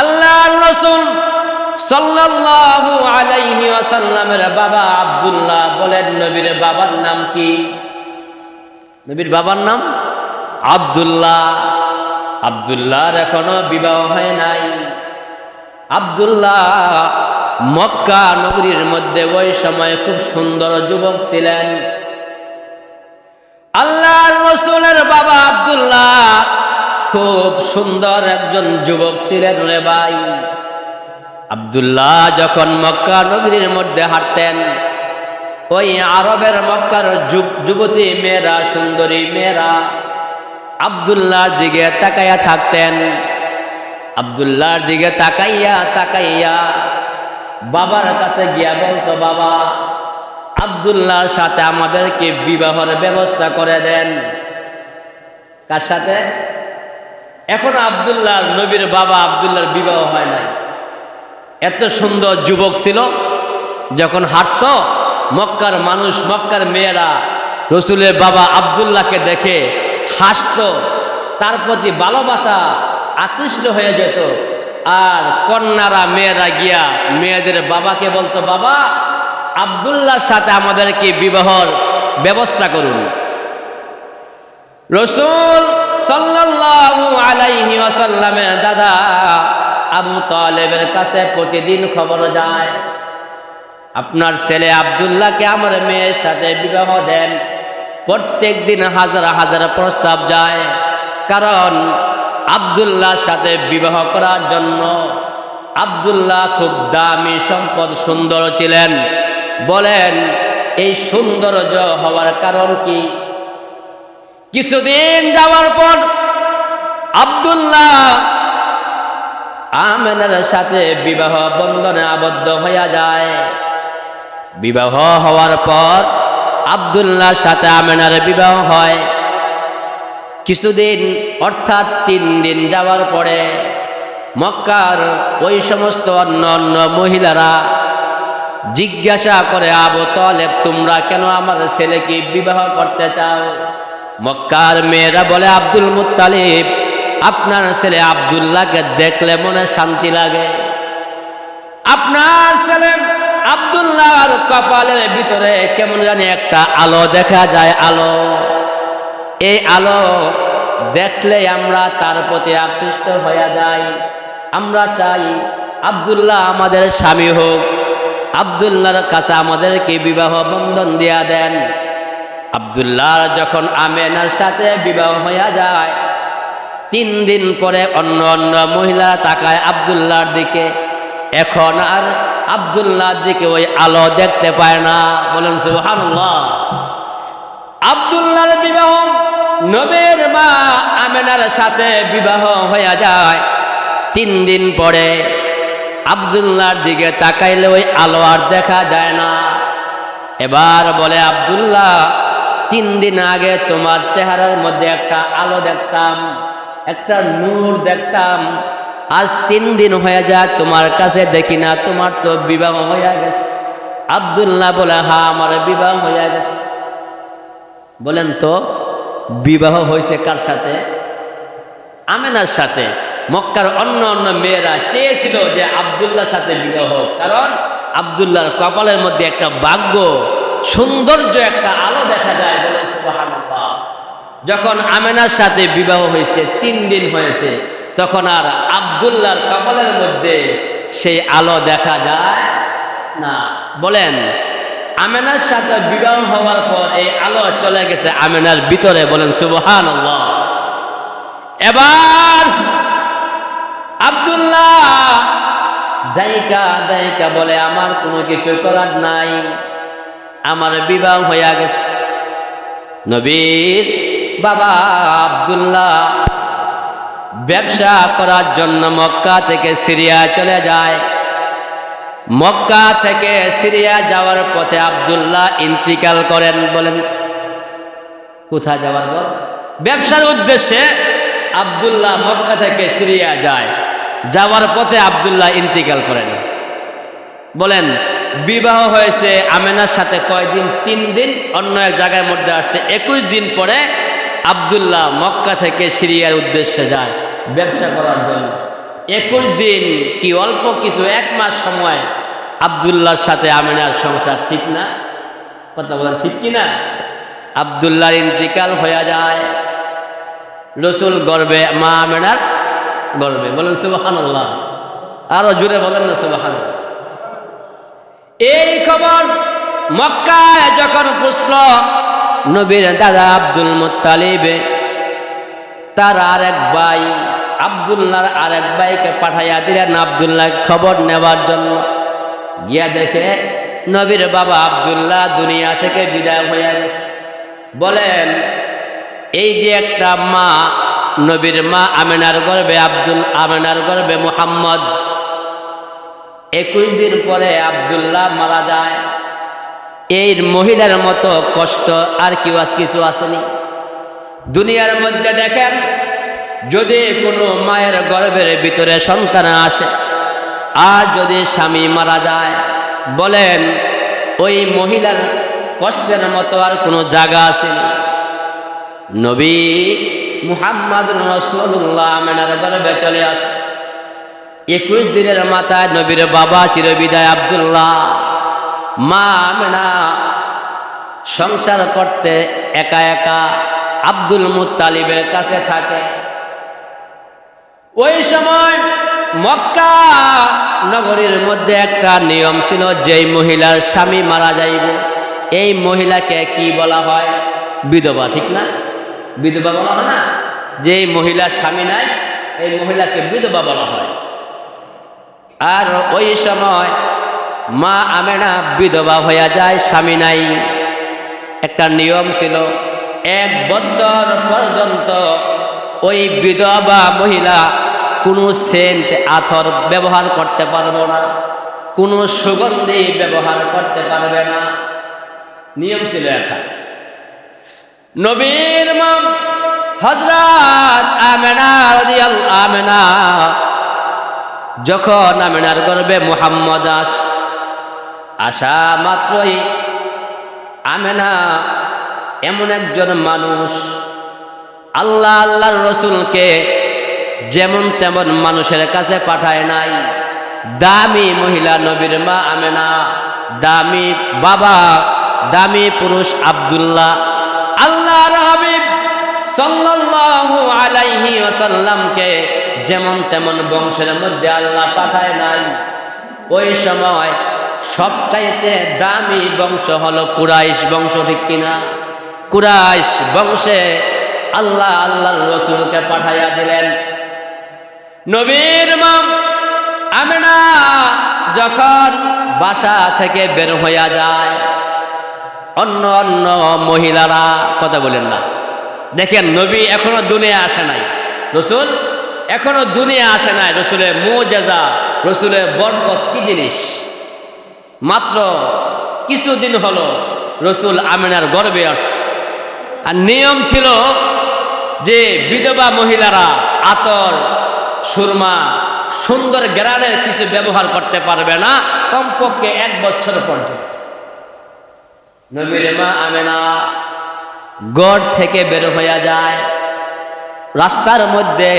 আল্লাহ রসুল সাল্লাল্লাহু আলাইহি ওয়াসাল্লামের বাবা আব্দুল্লাহ বলেন, নবীর বাবার নাম কি? নবীর বাবার নাম আব্দুল্লাহ। আব্দুল্লাহর এখনও বিবাহ হয় নাই। আব্দুল্লাহ মক্কা নগরীর মধ্যে ওই সময় খুব সুন্দর যুবক ছিলেন। আল্লাহর রসুলের বাবা আব্দুল্লাহ খুব সুন্দর একজন যুবক ছিলেন রে ভাই। আব্দুল্লাহ যখন মক্কা নগরীর মধ্যে হাঁটতেন, ওই আরবের মক্কার যুব- যুবতী মেয়েরা, সুন্দরী মেয়েরা আবদুল্লাহর দিকে তাকাইয়া থাকতেন। আব্দুল্লাহর দিকে তাকাইয়া তাকাইয়া বাবার কাছে গিয়া বলতো, বাবা, আবদুল্লাহর সাথে আমাদেরকে বিবাহের ব্যবস্থা করে দেন। কার সাথে? এখন আবদুল্লাহ নবীর বাবা আব্দুল্লাহর বিবাহ হয় নাই। এত সুন্দর যুবক ছিল, যখন হাঁটত, মক্কার মানুষ, মক্কার মেয়েরা রসুলের বাবা আব্দুল্লাহকে দেখে হাসত, তার প্রতি ভালোবাসা আকৃষ্ট হয়ে যেত। আর কন্যারা মেয়েরা গিয়া মেয়েদের বাবাকে বলতো, বাবা, আব্দুল্লাহর সাথে আমাদেরকে বিবাহর ব্যবস্থা করুন। রসুল সাল্লাল্লাহু আলাইহি ওয়াসাল্লামের দাদা আবু তালেবের কাছে প্রতিদিন খবর যায়। আপনার ছেলে আব্দুল্লাহকে আমার মেয়ের সাথে বিবাহ দেন। প্রত্যেক দিন হাজার হাজার প্রস্তাব যায়। কারণ আব্দুল্লাহর সাথে বিবাহ করার জন্য আব্দুল্লাহ খুব দামি সম্পদ সুন্দর ছিলেন। বলেন, এই সৌন্দর্য হওয়ার কারণ কি? কিছুদিন যাওয়ার পর আব্দুল্লাহ আমেনের সাথে বিবাহ বন্ধনে আবদ্ধ হইয়া যায়। বিবাহ হওয়ার পর আব্দুল্লাহর সাথে আমেনার বিবাহ হয়। কিছুদিন, অর্থাৎ তিন দিন যাওয়ার পরে মক্কার ওই সমস্ত অন্য অন্য মহিলারা জিজ্ঞাসা করে, আবু তলেব, তোমরা কেন আমার ছেলেকে বিবাহ করতে চাও? মক্কার মেয়েরা বলে, আব্দুল মুত্তালিব, আপনার ছেলে আব্দুল্লাহকে দেখলে মনে শান্তি লাগে। আপনার ছেলে আব্দুল্লাহর কপালের ভিতরে কেমন জানি একটা আলো দেখা যায়, আলো। এই আলো দেখলে আমরা তার প্রতি আকৃষ্ট হয়ে যাই। আমরা চাই আব্দুল্লাহ আমাদের স্বামী হোক। আব্দুল্লাহর কাছে আমাদেরকে বিবাহ বন্ধন দিয়া দেন। আব্দুল্লাহর যখন আমেনার সাথে বিবাহ হইয়া যায়, তিন দিন পরে অন্য অন্য মহিলা তাকায় আব্দুল্লাহর দিকে। এখন আর আব্দুল্লাহর দিকে ওই আলো দেখতে পায় না। বলেন, সুবহানাল্লাহ। আব্দুল্লাহর বিবাহ, নবের মা আমেনার সাথে বিবাহ হইয়া যায়। তিন দিন পরে আব্দুল্লাহর দিকে তাকাইলে ওই আলো আর দেখা যায় না। এবার বলে, আব্দুল্লাহ তিন দিন আগে তোমার চেহারার মধ্যে একটা আলো দেখতাম, একটা নূর দেখতাম। আজ তিন দিন হয়ে যায় তোমার কাছে দেখি না, তোমার তো বিবাহ হইয়া গেছে। আব্দুল্লাহ বলে, হা, আমার বিবাহ হইয়া গেছে। বলেন তো, বিবাহ হয়েছে কার সাথে? আমেনার সাথে। মক্কার অন্য অন্য মেয়েরা চেয়েছিল যে আবদুল্লাহর সাথে বিবাহ কারণ আবদুল্লাহর কপালের মধ্যে একটা ভাগ্য। সৌন্দর্য একটা আলো দেখা যায় বলে যখন আমেনার সাথে বিবাহ হয়েছে, তিন দিন হয়েছে, তখন আর আবদুল্লাহর কপালের মধ্যে সেই আলো দেখা যায় না। বলেন, আমেনার সাথে বিবাহ হওয়ার পর এই আলো চলে গেছে আমেনার ভিতরে, বলেন সুবহান এবার আব্দুল্লাহ দায়িকা দায়িকা বলে, আমার কোনো কিছু করার নাই। আমার বিবাহ হইয়া গেছে। নবীর বাবা আব্দুল্লাহ ব্যবসা করার জন্য মক্কা থেকে সিরিয়া চলে যায়। মক্কা থেকে সিরিয়া যাওয়ার পথে আব্দুল্লাহ ইন্তিকাল করেন, বলেন, কোথায় যাওয়ার পর? ব্যবসার উদ্দেশ্যে আব্দুল্লাহ মক্কা থেকে সিরিয়া যায়। যাওয়ার পথে আব্দুল্লাহ ইন্তিকাল করেন। বলেন, বিবাহ হয়েছে আমেনার সাথে কয়দিন? তিন দিন। অন্য এক জায়গার মধ্যে আসছে। একুশ দিন পরে আব্দুল্লাহ মক্কা থেকে সিরিয়ার উদ্দেশ্যে যায় ব্যবসা করার জন্য। একুশ দিন কি অল্প কিছু? এক মাস সময় আবদুল্লাহর সাথে আমিনার সংসার ঠিক না? কথা বলেন, ঠিক কি না? আবদুল্লাহর ইন্তিকাল হয়ে যায়। রসুল গর্বে, মা আমেনার গর্বে। বলেন সুবাহান আল্লাহ আরও জুড়ে বলেন না সুবাহান এই খবর মক্কায় যখন পুষল নবীর দাদা আব্দুল মুত্তালিবে, তার আরেক ভাই, আবদুল্লাহর আরেক ভাইকে পাঠাইয়া দিলেন আবদুল্লাহ খবর নেওয়ার জন্য। গিয়া দেখে নবীর বাবা আবদুল্লাহ দুনিয়া থেকে বিদায় হয়ে গেছে। বলেন, এই যে একটা মা, নবীর মা আমেনার গর্বে আব্দুল, আমেনার গর্বে মুহাম্মদ একুশ দিন পরে আবদুল্লাহ মারা যায়। এই মহিলার মতো কষ্ট আর কি আজ কিছু আসেনি। দুনিয়ার মধ্যে দেখেন, যদি কোনো মায়ের গর্ভের ভিতরে সন্তান আসে, আর যদি স্বামী মারা যায়, বলেন, ওই মহিলার কষ্টের মতো আর কোনো জায়গা আসেনি। নবী মুহাম্মদ রসুল্লাহ আমেনার গর্ভে চলে আসে। একুশ দিনের মাথায় নবীর বাবা চিরবিদায় আবদুল্লাহ। মা আমেনা সংসার করতে একা একা আব্দুল মুতালিবের কাছে থাকে। ওই সময় মক্কা নগরীর মধ্যে একটা নিয়ম ছিল, যেই মহিলার স্বামী মারা যাইব। এই মহিলাকে কি বলা হয়? বিধবা, ঠিক না? বিধবা বলা হয় না? যেই মহিলার স্বামী নাই, এই মহিলাকে বিধবা বলা হয়। আর ওই সময় মা আমেনা বিধবা হইয়া যায়, স্বামী নাই। একটা নিয়ম ছিল, এক বছর পর্যন্ত ওই বিধবা মহিলা কোনো সেন্ট, আথর ব্যবহার করতে পারব না, কোনো সুগন্ধি ব্যবহার করতে পারবে না। নিয়ম ছিল এটা নবীর মম হজরত আমেনা আমেনা যখন আমেনার গর্বে মোহাম্মদ আস আসা মাত্রই আমেনা এমন একজন মানুষ। আল্লাহ আল্লাহর রসুলকে যেমন তেমন মানুষের কাছে পাঠায় নাই। দামি মহিলা নবীর মা আমেনা, দামি বাবা, দামি পুরুষ আবদুল্লাহ। আল্লাহর হাবিব সাল্লাল্লাহু আলাইহি ওয়াসাল্লামকে যেমন তেমন বংশের মধ্যে আল্লাহ পাঠায় নাই। ওই সময় সবচাইতে দামি বংশ হলো কুরাইশ বংশ, ঠিক কিনা? কুরাইশ বংশে আল্লাহ আল্লাহর রসুলকে পাঠাইয়া দিলেন। নবীর মাম আমেনা যখন বাসা থেকে বের হইয়া যায়, অন্য অন্য মহিলারা, কথা বলেন না। দেখেন নবী এখনও দুনিয়া আসে নাই। রসুল এখনও দুনিয়া আসে নাই। রসুলের মোজেজা রসুলের বরকত, কি জিনিস? মাত্র কিছুদিন হলো রসুল আমিনার গর্বে আসছে। আর নিয়ম ছিল যে বিধবা মহিলারা আতর, সুরমা, সুন্দর গ্রানের কিছু ব্যবহার করতে পারবে না, কমপক্ষে এক বছর পর্যন্ত। নবীর মা আমেনা, গড় থেকে বের হইয়া যায়। রাস্তার মধ্যে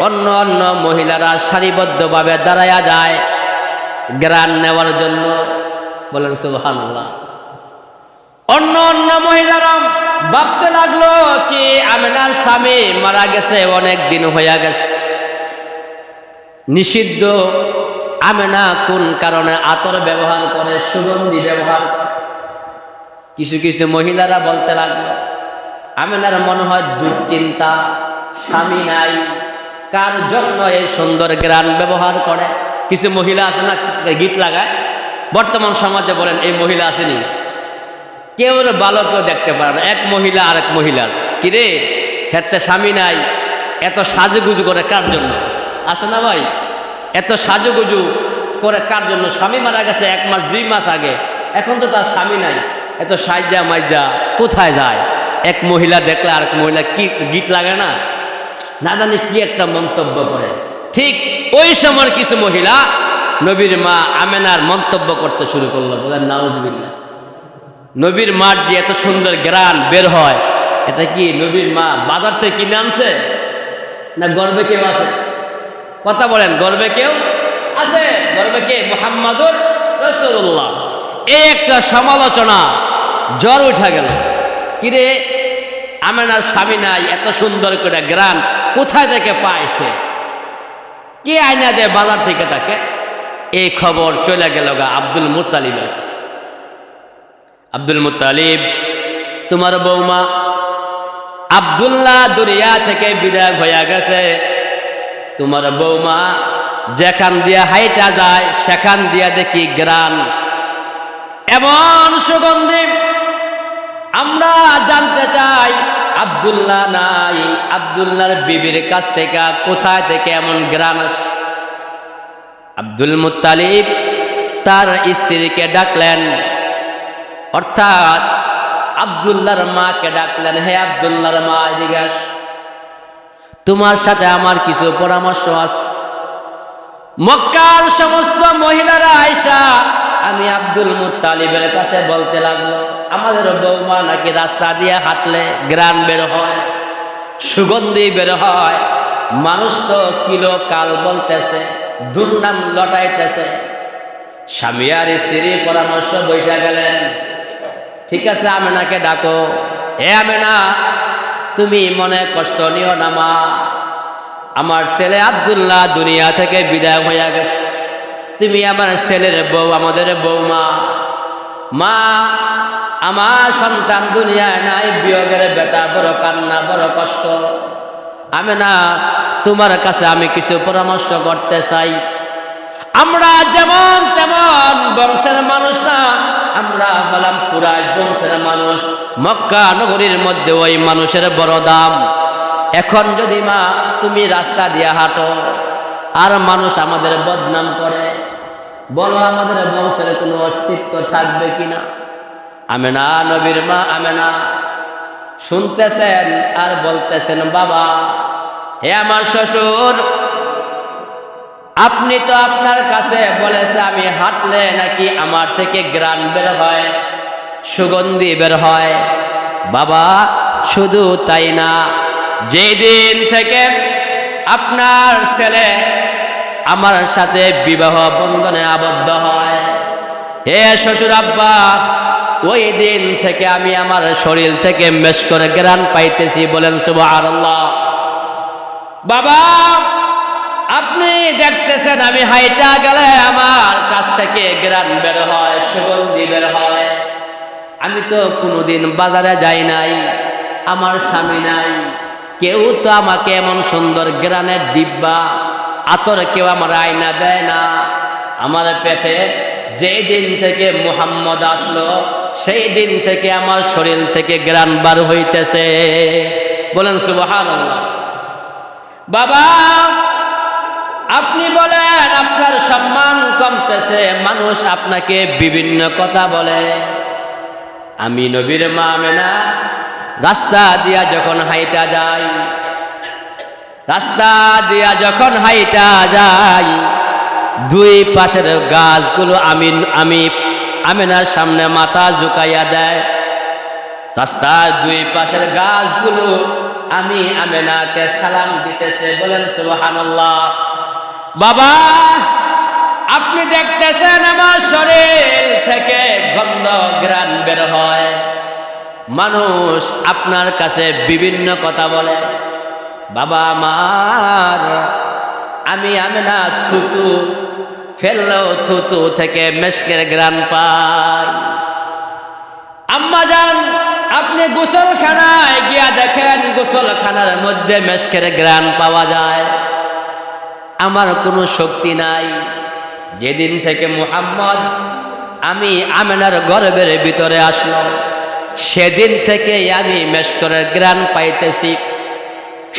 অন্য অন্য মহিলারা সারিবদ্ধভাবে দাঁড়াইয়া যায়। গ্রান নেওয়ার জন্য বলেন, সুবহানাল্লাহ। অন্য অন্য মহিলারা ভাবতে লাগল কি, আমেনার স্বামী মারা গেছে, অনেক দিন হইয়া গেছে। নিষিদ্ধ আমেনা কোন কারণে আতর ব্যবহার করে, সুগন্ধি ব্যবহার কিছু কিছু মহিলারা বলতে লাগল, আমেনার মনে হয় দুশ্চিন্তা, স্বামী নাই কার জন্য এই সুন্দর গ্রান ব্যবহার করে। কিছু মহিলা আছে না, গীত লাগায়। বর্তমান সমাজে বলেন, এই মহিলা আসেনি। কেউ ভালো কেউ দেখতে পারে না। এক মহিলা আর এক মহিলার। কিরে হেরতে স্বামী নাই। এত সাজুগুজু করে কার জন্য? আছে না ভাই। এত সাজুগুজু করে কার জন্য? স্বামী মারা গেছে এক মাস, দুই মাস আগে। এখন তো তার স্বামী নাই। এত সাইজা মাইজা কোথায় যায়? এক মহিলা দেখলে আর এক মহিলা কি গীত লাগে না? না জানি কি একটা মন্তব্য করে? ঠিক ওই সময় কিছু মহিলা নবীর মা আমেনার মন্তব্য করতে শুরু করল, বলেন নাউজবিল্লা নবীর মার যে এত সুন্দর গ্রান বের হয়, এটা কি নবীর মা বাজার থেকে কিনে আনছে? না গর্বে কেউ আছে? কথা বলেন, গর্বে কেউ আছে? গর্বে কে? মোহাম্মদুর রসুল্লাহ এই একটা সমালোচনা জ্বর উঠা গেল। কিরে, আমেনার স্বামী নাই, এত সুন্দর করে গ্রান কোথায় থেকে পায় সে? কে আয়না দেয় বাজার থেকে তাকে? এই খবর চলে গেল গা আব্দুল মুতালিবের কাছে। আব্দুল মুতালিব তোমার বৌমা আবদুল্লাহ দুনিয়া থেকে বিদায় হইয়া গেছে। তোমার বৌমা যেখান দিয়া হাইটা যায়, সেখান দিয়া দেখি গ্রান এমন সুগন্ধি আমরা জানতে চাই আবদুল্লাহ নাই। আবদুল্লাহর বিবির কাছ থেকে কোথায় থেকে এমন গ্রান আসে? আব্দুল মুতালিব তার স্ত্রীকে ডাকলেন। অর্থাৎ আবদুল্লাহর মাকে ডাকলেন, হে আবদুল্লাহর মা আস। তোমার সাথে আমার কিছু পরামর্শ আছে। মক্কার সমস্ত মহিলারা আয়সা আমি আব্দুল মুতালিবের কাছে বলতে লাগল। আমাদের বৌমা নাকি রাস্তা দিয়ে হাঁটলে গ্রান বের হয়, সুগন্ধি বের হয়, মানুষ তো কিলো কাল বলতেছে, দুর্নাম লটাইতেছে। স্বামী আর স্ত্রীর পরামর্শ বৈশা গেলেন, ঠিক আছে আমেনাকে ডাকো। হে আমেনা, তুমি মনে কষ্ট নিও না মা। আমার ছেলে আবদুল্লাহ দুনিয়া থেকে বিদায় হইয়া গেছে। তুমি আমার ছেলের বউ, আমাদের বৌমা। মা আমার সন্তান দুনিয়ায় নাই, বিয়োগের বেটা বড় কান্না, বড় কষ্ট। আমি না, তোমার কাছে আমি কিছু পরামর্শ করতে চাই। আমরা যেমন তেমন বংশের মানুষ না, আমরা হলাম পুরাজ বংশের মানুষ। মক্কা নগরীর মধ্যে ওই মানুষের বড় দাম। এখন যদি মা, তুমি রাস্তা দিয়ে হাঁটো, আর মানুষ আমাদের বদনাম করে, বলো আমাদের বংশের কোনো অস্তিত্ব থাকবে কিনা? আমেনা, নবীর মা আমেনা। শুনতেছেন আর বলতেছেন, বাবা, হে আমার শ্বশুর, আপনি তো আপনার কাছে বলেছে আমি হাঁটলে নাকি আমার থেকে গ্রান বের হয়, সুগন্ধি বের হয়। বাবা, শুধু তাই না যেই দিন থেকে আপনার ছেলে আমার সাথে বিবাহ বন্ধনে আবদ্ধ হয়, হে শ্বশুর আব্বা ওই দিন থেকে আমি আমার শরীর থেকে মেশ করে গ্রান পাইতেছি, বলেন সুবহানাল্লাহ। বাবা, আপনি দেখতেছেন আমি হাইটা গেলে আমার কাছ থেকে গ্রান বের হয়, সুগন্ধি বের হয়। আমি তো কোনোদিন বাজারে যাই নাই, আমার স্বামী নাই, কেউ তো আমাকে এমন সুন্দর গ্রানের ডিব্বা আতর কেউ আমার আয়না দেয় না। আমার পেটে যেই দিন থেকে মোহাম্মদ আসলো সেই দিন থেকে আমার শরীর থেকে গ্রান বার হইতেছে। বলেন, সুবহানাল্লাহ। বাবা, আপনি বলেন, আপনার সম্মান কমতেছে, মানুষ আপনাকে বিভিন্ন কথা বলে। আমি নবীর মা মেনা রাস্তা দিয়া যখন হাইটা যাই, রাস্তা দিয়া যখন হাইটা যাই, দুই পাশের গাছগুলো আমি আমি আমেনার সামনে মাথা ঝুঁকাইয়া দেয়। রাস্তার দুই পাশের গাছগুলো আমি আমেনাকে সালাম দিতেছে, বলেন, সুবহানাল্লাহ। বাবা, আপনি দেখতেছেন আমার শরীর থেকে গন্ধ গ্রান বের হয়। মানুষ আপনার কাছে বিভিন্ন কথা বলে, বাবা, আমার, আমি আমি না থুতু ফেললেও থুতু থেকে মেশকের গ্রান পাই। আম্মা যান, আপনি গোসলখানায় গিয়া দেখেন গোসলখানার মধ্যে মেশকের গ্রান পাওয়া যায়। আমার কোনো শক্তি নাই। যেদিন থেকে মুহাম্মদ আমি আমেনার গর্বের ভিতরে আসলো সেদিন থেকে আমি মেশকরের গ্রান পাইতেছি।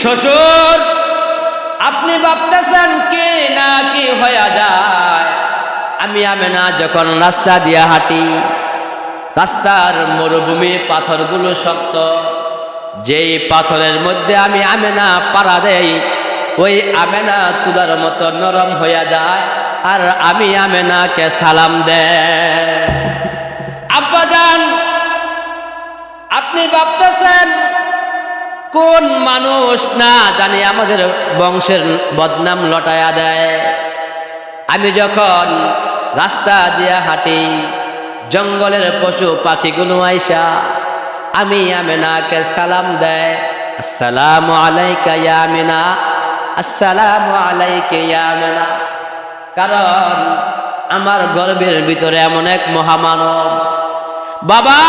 শ্বশুর, আপনি ভাবতেছেন কি না আমি আমেনা যখন রাস্তা দিয়া হাঁটি, রাস্তার মরুভূমি পাথরগুলো শক্ত। যেই পাথরের মধ্যে আমি আমেনা পাড়া দেই, ওই আমেনা তুলার মতো নরম হইয়া যায়, আর আমি আমেনাকে সালাম দে আব্বা আব্বাজান আপনি ভাবতেছেন কোন মানুষ না জানি আমাদের বংশের বদনাম লটায়া দেয়? আমি যখন রাস্তা দিয়া হাঁটি, জঙ্গলের পশু পাখিগুলো আইসা, আমি আমেনাকে সালাম দেয়, আসসালামু আলাইকা আসসালামু আমিনা। কারণ আমার গর্বের ভিতরে এমন এক মহামানব। বাবা,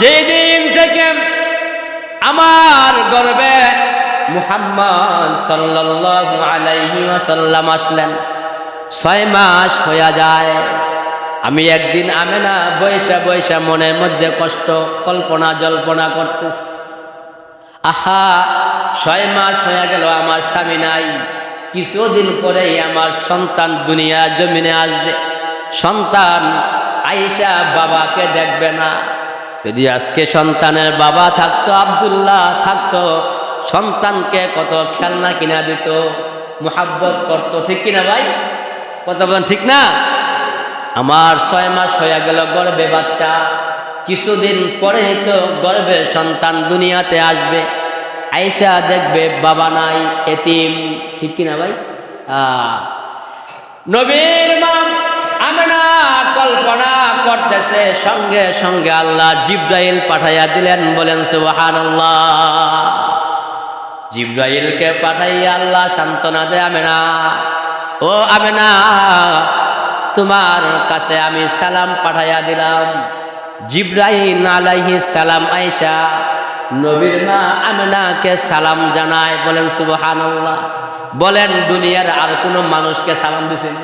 যেদিন থেকে আমার গর্বে মুহাম্মদ সাল্লাল্লাহু আলাইহি ওয়াসাল্লাম আসলেন ছয় মাস হইয়া যায়। আমি একদিন আমি না বৈশা বৈশা মনের মধ্যে কষ্ট, কল্পনা, জল্পনা করতেছি। আহা, ছয় মাস হয়ে গেল, আমার স্বামী নাই। কিছুদিন পরেই আমার সন্তান দুনিয়া জমিনে আসবে। সন্তান আইসা বাবাকে দেখবে না। যদি আজকে সন্তানের বাবা থাকতো, আব্দুল্লাহ থাকতো, সন্তানকে কত খেলনা কিনা দিত, মোহাব্বত করতো, ঠিক কিনা ভাই? কত বলেন, ঠিক না? আমার ছয় মাস হয়ে গেল গর্বে বাচ্চা। কিছুদিন পরে তো গর্ভে সন্তান দুনিয়াতে আসবে। আইসা দেখবে বাবা নাই, এতিম। ঠিক কিনা ভাই? নবীর মা আমরা কল্পনা করতেছে, সঙ্গে সঙ্গে আল্লাহ জিব্রাইল পাঠাইয়া দিলেন, বলেন সুবাহান জিব্রাইলকে পাঠাইয়া আল্লাহ সান্ত্বনা দে আমেনা ও আমেনা, তোমার কাছে আমি সালাম পাঠাইয়া দিলাম। জিব্রাহিম আলাইহি সালাম আইসা নবীর মা আমেনাকে সালাম জানায়, বলেন সুবহান বলেন, দুনিয়ার আর কোনো মানুষকে সালাম দিছেন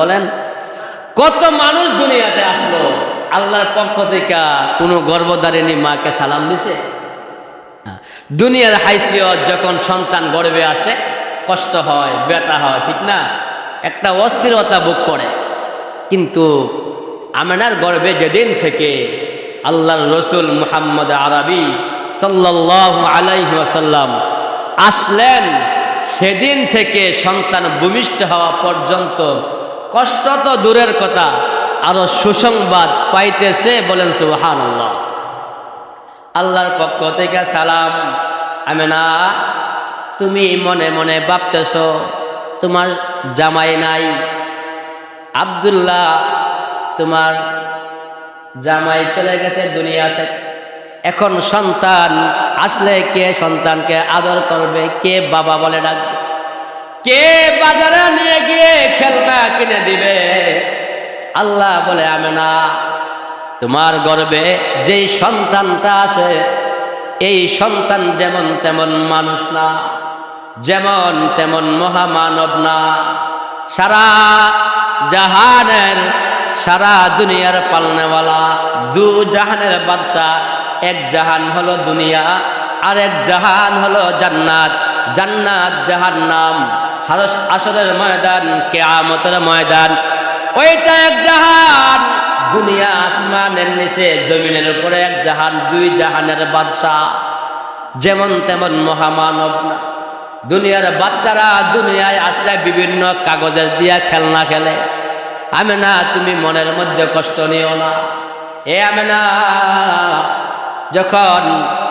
বলেন, কত মানুষ দুনিয়াতে আসলো, আল্লাহর পক্ষ থেকে কোনো গর্ভধারিণী মাকে সালাম দিছে? দুনিয়ার হাইসিয়ত যখন সন্তান গর্বে আসে কষ্ট হয়, ব্যথা হয়, ঠিক না? একটা অস্থিরতা ভোগ করে। কিন্তু আমেনার গর্বে যেদিন থেকে আল্লাহর রসুল মুহাম্মদ আরবি সাল্লাহ আলাইহি ওয়াসাল্লাম আসলেন, সেদিন থেকে সন্তান ভূমিষ্ঠ হওয়া পর্যন্ত কষ্ট তো দূরের কথা, আরও সুসংবাদ পাইতেছে বলেন সুবহান আল্লাহ আল্লাহর পক্ষ থেকে সালাম, আমেনা তুমি মনে মনে ভাবতেছ, তোমার জামাই নাই। আবদুল্লাহ, তোমার জামাই চলে গেছে দুনিয়া থেকে এখন সন্তান আসলে কে সন্তানকে আদর করবে, কে বাবা বলে ডাকবে? কে বাজারে নিয়ে গিয়ে খেলনা কিনে দিবে? আল্লাহ বলে আমি না তোমার গর্বে যেই সন্তানটা আসে, এই সন্তান যেমন তেমন মানুষ না। যেমন তেমন মহামানব না। সারা জাহানের, সারা দুনিয়ার পালনেওয়ালা দু জাহানের বাদশাহ, এক জাহান হলো দুনিয়া আর এক জাহান হলো জান্নাত। জান্নাত জাহান্নাম, হারস আসরের ময়দান, কেয়ামতের ময়দান। ওইটা এক জাহান, দুনিয়া আসমানের নিচে, জমিনের উপরে এক জাহান, দুই জাহানের বাদশাহ। যেমন তেমন মহামানব না। দুনিয়ার বাচ্চারা দুনিয়ায় আসলে বিভিন্ন কাগজের দিয়া খেলনা খেলে। আমি না তুমি মনের মধ্যে কষ্ট নিও না। এ আমি না যখন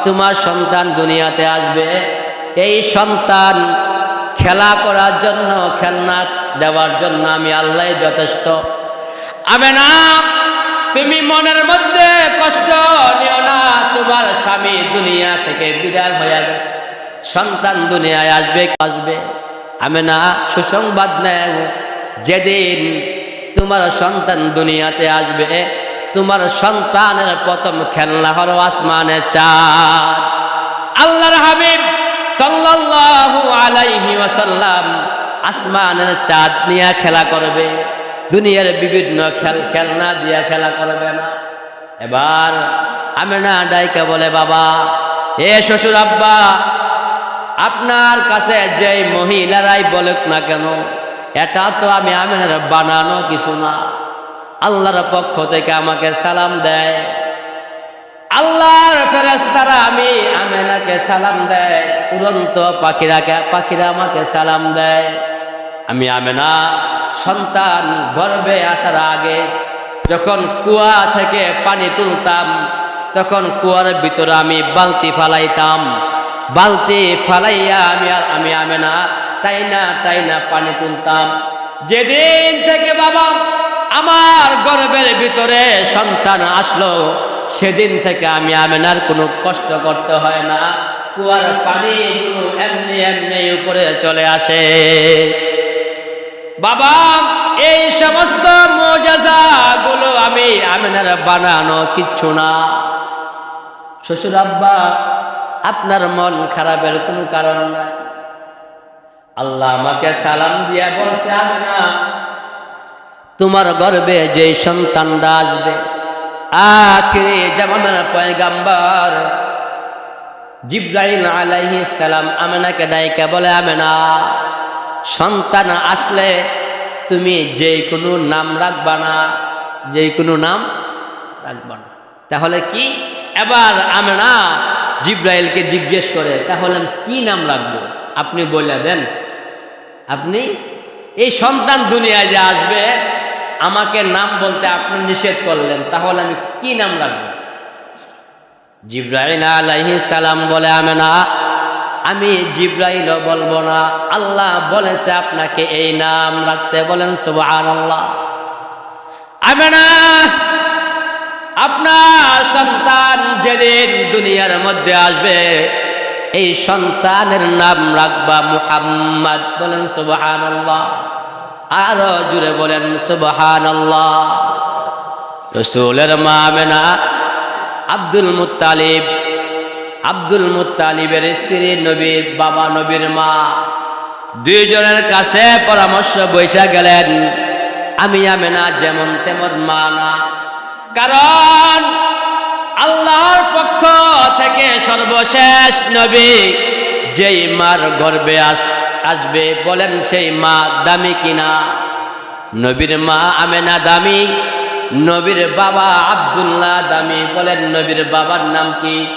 তোমার সন্তান দুনিয়াতে আসবে, এই সন্তান খেলা করার জন্য, খেলনা দেওয়ার জন্য আমি আল্লাহ যথেষ্ট। আমি না তুমি মনের মধ্যে কষ্ট নিও না, তোমার স্বামী দুনিয়া থেকে বিদায় হয়ে গেছে। সন্তান দুনিয়ায় আসবে আসবে? আমি না, সুসংবাদ নেও। যেদিন তোমার সন্তান দুনিয়াতে আসবে, তোমার সন্তানের প্রথম খেলনা হলো আসমানের চাঁদ। আল্লাহর হাবিব সাল্লাল্লাহু আলাইহি ওয়াসাল্লাম আসমানের চাঁদ নিয়ে খেলা করবে। দুনিয়ার বিভিন্ন খেল, খেলনা দিয়া খেলা করবে না। এবার আমি না ডাইকা বলে, বাবা, এ শ্বশুর আব্বা আপনার কাছে যেই মহিলারাই বলুক না কেন, এটা তো আমি আমিনের বানানো কিছু না। আল্লাহর পক্ষ থেকে আমাকে সালাম দেয়। আল্লাহর ফেরেস্তারা আমি আমেনাকে সালাম দেয়। উড়ন্ত পাখিরাকে পাখিরা আমাকে সালাম দেয়। আমি আমেনা সন্তান গর্বে আসার আগে যখন কুয়া থেকে পানি তুলতাম, তখন কুয়ার ভিতরে আমি বালতি ফালাইতাম। বালতি ফালাইয়া আমি আমি আমে না। তাই না তাই না পানি তুলতাম। যেদিন থেকে বাবা আমার গর্বের ভিতরে সন্তান আসলো, সেদিন থেকে আমি আমেনার কোনো কষ্ট করতে হয় না। কুয়ার পানি এমনি এমনি উপরে চলে আসে। বাবা, এই সমস্তগুলো আমি আমেনার বানানো কিচ্ছু না। শ্বশুর আব্বা আপনার মন খারাপের কোনো কারণ নাই। আল্লাহ আমাকে সালাম দিয়া বলছে আমেনা তোমার গর্বে যে সন্তানরা আসবে, আখিরে জামানার পয়গাম্বার জিব্রাহিম আলাইহি সালাম আমেনাকে ডাইকা বলে, আমেনা, সন্তান আসলে তুমি যে কোনো নাম রাখবা না, যে কোনো নাম রাখবা না। তাহলে কি? এবার আমেনা জিব্রাইলকে জিজ্ঞেস করে, তাহলে আমি কি নাম রাখব? আপনি বলে দেন, আপনি এই সন্তান দুনিয়ায় যে আসবে, আমাকে নাম বলতে আপনি নিষেধ করলেন, তাহলে আমি কি নাম রাখব? জিব্রাইল আলাইহি সালাম বলে, আমেনা, আমি জিব্রাইল বলব না, আল্লাহ বলেছে আপনাকে এই নাম রাখতে, বলেন সুবহানাল্লাহ। আমেনা আপনার সন্তান যেদিন দুনিয়ার মধ্যে আসবে, এই সন্তানের নাম রাখবা মুহাম্মদ। বলেন, সুবহানাল্লাহ। আরও জুড়ে বলেন, সুবহানাল্লাহ। রসুলের মা আমেনা আব্দুল মুত্তালিব, আব্দুল মুতালিবের স্ত্রী নবীর বাবা নবীর মা, দুইজনের কাছে পরামর্শ বৈশা গেলেন আমি আমেনা যেমন তেমন মা না। কারণ আল্লাহর পক্ষ থেকে সর্বশেষ নবী যেই মার গর্বে আস, আসবে বলেন সেই মা দামি কিনা? নবীর মা আমেনা দামি, নবীর বাবা আব্দুল্লাহ দামি বলেন নবীর বাবার নাম কি?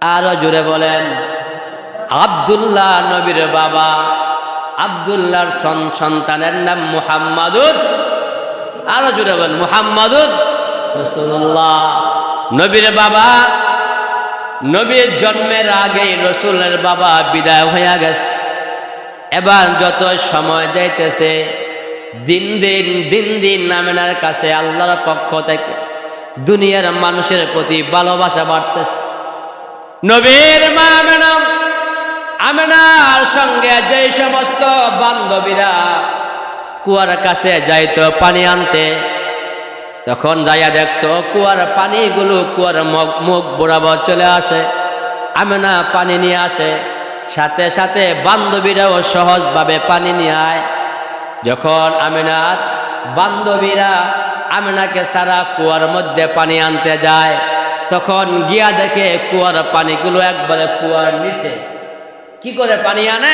আরও জোরে বলেন, আব্দুল্লাহ নবীর বাবা, আব্দুল্লাহর সন- সন্তানের নাম মুহাম্মাদুর আরও জোরে বলেন, মুহাম্মাদুর রসুল্লাহ নবীর বাবা, নবীর জন্মের আগে রসুলের বাবা বিদায় হইয়া গেছে। এবার যত সময় যাইতেছে, দিন দিন দিন দিন নামেনার কাছে আল্লাহর পক্ষ থেকে দুনিয়ার মানুষের প্রতি ভালোবাসা বাড়তেছে। নবীর মা আমেনা, আমেনার সঙ্গে যে সমস্ত বান্ধবীরা কুয়ার কাছে যাইতো পানি আনতে। তখন যাইয়া দেখতো কুয়ার পানিগুলো কুয়ার মুখ মুখ বরাবর চলে আসে, আমেনা পানি নিয়ে আসে। সাথে সাথে বান্ধবীরাও সহজভাবে পানি নিয়ে আয়। যখন আমেনার বান্ধবীরা আমেনাকে সারা কুয়ার মধ্যে পানি আনতে যায়, তখন গিয়া দেখে কুয়ার পানিগুলো একবারে কুয়ার নিচে। কি করে পানি আনে?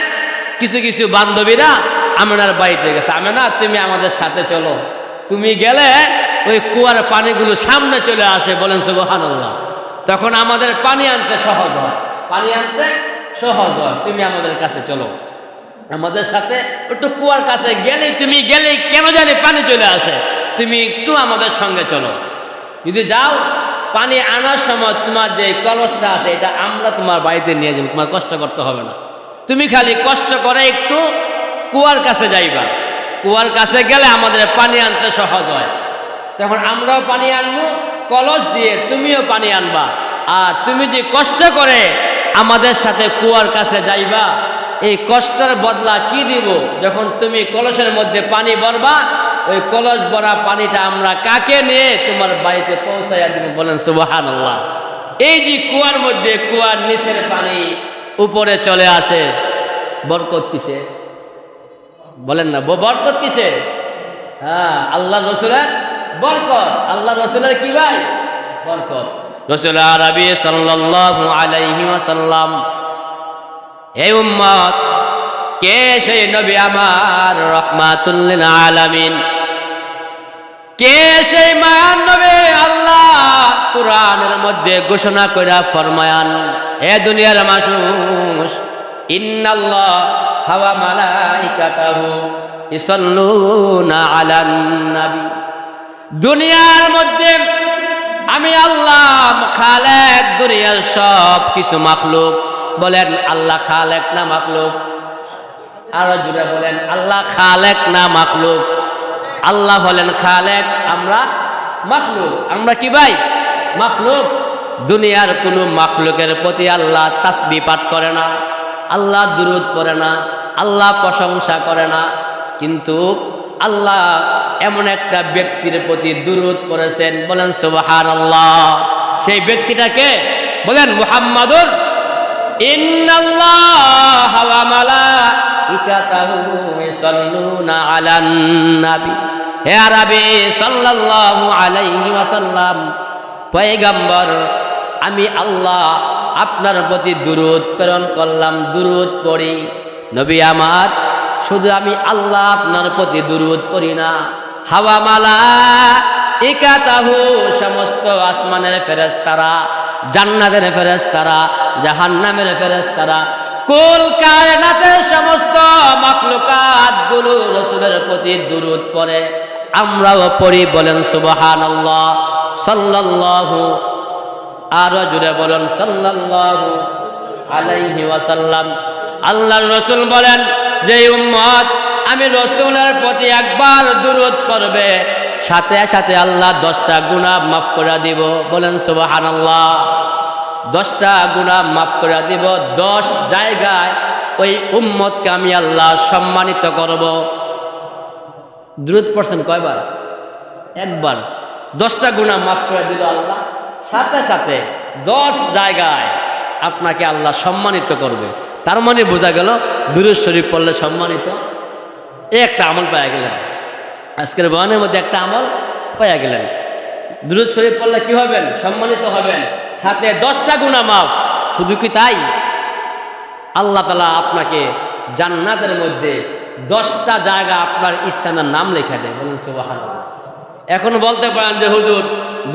কিছু কিছু বান্ধবীরা আমেনার বাড়িতে গেছে। আমেনা, তুমি আমাদের সাথে চলো। তুমি গেলে ওই কুয়ার পানিগুলো সামনে চলে আসে বলেন সুবহানাল্লাহ। তখন আমাদের পানি আনতে সহজ হয়। পানি আনতে সহজ হয়। তুমি আমাদের কাছে চলো। আমাদের সাথে একটু কুয়ার কাছে গেলেই, তুমি গেলেই কেন জানি পানি চলে আসে। তুমি একটু আমাদের সঙ্গে চলো। যদি যাও, পানি আনার সময় তোমার যে কলসটা আছে, এটা আমরা তোমার বাড়িতে নিয়ে যাব। তোমার কষ্ট করতে হবে না। তুমি খালি কষ্ট করে একটু কুয়ার কাছে যাইবা। কুয়ার কাছে গেলে আমাদের পানি আনতে সহজ হয়। তখন আমরাও পানি আনব, কলস দিয়ে তুমিও পানি আনবা। আর তুমি যে কষ্ট করে আমাদের সাথে কুয়ার কাছে যাইবা, এই কষ্টের বদলা কি দিব? যখন তুমি কলসের মধ্যে পানি ভরবা, ওই কলস ভরা পানিটা আমরা কাকে নিয়ে তোমার বাড়িতে পৌঁছাইয়া দিব বলেন সুবাহান এই যে কুয়ার মধ্যে কুয়ার নিচের পানি উপরে চলে আসে, বরকত কিসে বলেন না বরকত কিসে? হ্যাঁ আল্লাহ রসুলের বরকত। আল্লাহ রসুলের কি ভাই? বরকত। রসুল আরবি সাল্লাল্লাহু আলাইহি ওয়াসাল্লাম, হে উম্মত, কে সেই নবী আমার রহমাতুল্লিল আলামিন? কে সেই মায়ান নবী আল্লাহ কোরআনের মধ্যে ঘোষণা কইরা ফরমায়ান? হে দুনিয়ার মানুষ ইন্নাল্লাহ হাওয়া দুনিয়ার মধ্যে আমি আল্লাহ খালেক, দুনিয়ার সব কিছু মাখলুক। বলেন, আল্লাহ খালেক না মাখলুক? আরও জুড়ে বলেন, আল্লাহ খালেক না মাখলুক? আল্লাহ বলেন, খালেক আমরা মাখলুক। আমরা কি ভাই? মাখলুক। দুনিয়ার কোনো মাখলুকের প্রতি আল্লাহ তাসবি পাঠ করে না। আল্লাহ দুরুদ পড়ে না, আল্লাহ প্রশংসা করে না, কিন্তু আল্লাহ এমন একটা ব্যক্তির প্রতি দুরুদ পড়েছেন, বলেন সুবাহান আল্লাহ সেই ব্যক্তিটাকে বলেন মুহাম্মাদুর আমি আল্লাহ আপনার প্রতি দুরুদ প্রেরণ করলাম, দুরুদ পড়ি। নবী আমার, শুধু আমি আল্লাহ আপনার প্রতি দুরুদ পড়ি না। হাওয়া মালা, ইকাতাহু সমস্ত আসমানের ফেরেস্তারা জান্নাতের ফেরেস্তারা জাহান্নামের ফেরেস্তারা কুল কায়নাতের সমস্ত মাখলুকাতগুলো রসুলের প্রতি দুরুদ পড়ে। আমরাও পড়ি বলেন সুবহানাল্লাহ, সাল্লাল্লাহু আরও জুড়ে বলেন, সাল্লাল্লাহু আলাইহি ওয়াসাল্লাম। আল্লাহর রসুল বলেন, যে উম্মত আমি রসুলের প্রতি একবার দুরুদ পড়বে, সাথে সাথে আল্লাহ দশটা গুণা মাফ করে দিব। বলেন, সুবহানাল্লাহ। দশটা গুণা মাফ করে দিব, দশ জায়গায় ওই উম্মতকে আমি আল্লাহ সম্মানিত করব। দ্রুত পড়ছেন কয়বার? একবার। দশটা গুণা মাফ করে দিল আল্লাহ। সাথে সাথে দশ জায়গায় আপনাকে আল্লাহ সম্মানিত করবে। তার মানে বোঝা গেল, দুরুদ শরীফ পড়লে সম্মানিত। এই একটা আমল পাওয়া গেলেন। আজকের বয়ানের মধ্যে একটা আমল পাওয়া গেলেন। দুরুদ শরীফ পড়লে কি হবেন? সম্মানিত হবেন। সাথে দশটা গুণা মাফ। শুধু কি তাই? আল্লাহ তালা আপনাকে জান্নাতের মধ্যে দশটা জায়গা আপনার স্থানের নাম লেখা দেয়। বলেন সুবাহান এখন বলতে পারেন যে হুজুর,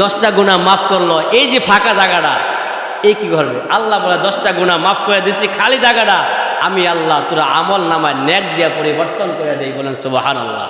দশটা গুণা মাফ করল। এই যে ফাঁকা জায়গাটা, এই কি করবে? আল্লাহ বলে, দশটা গুণা মাফ করে দিচ্ছি খালি জায়গাটা। আমি আল্লাহ তোরা আমল নামায় ন্যাক দিয়ে পরিবর্তন করে দেই। বলেন সুবাহান আল্লাহ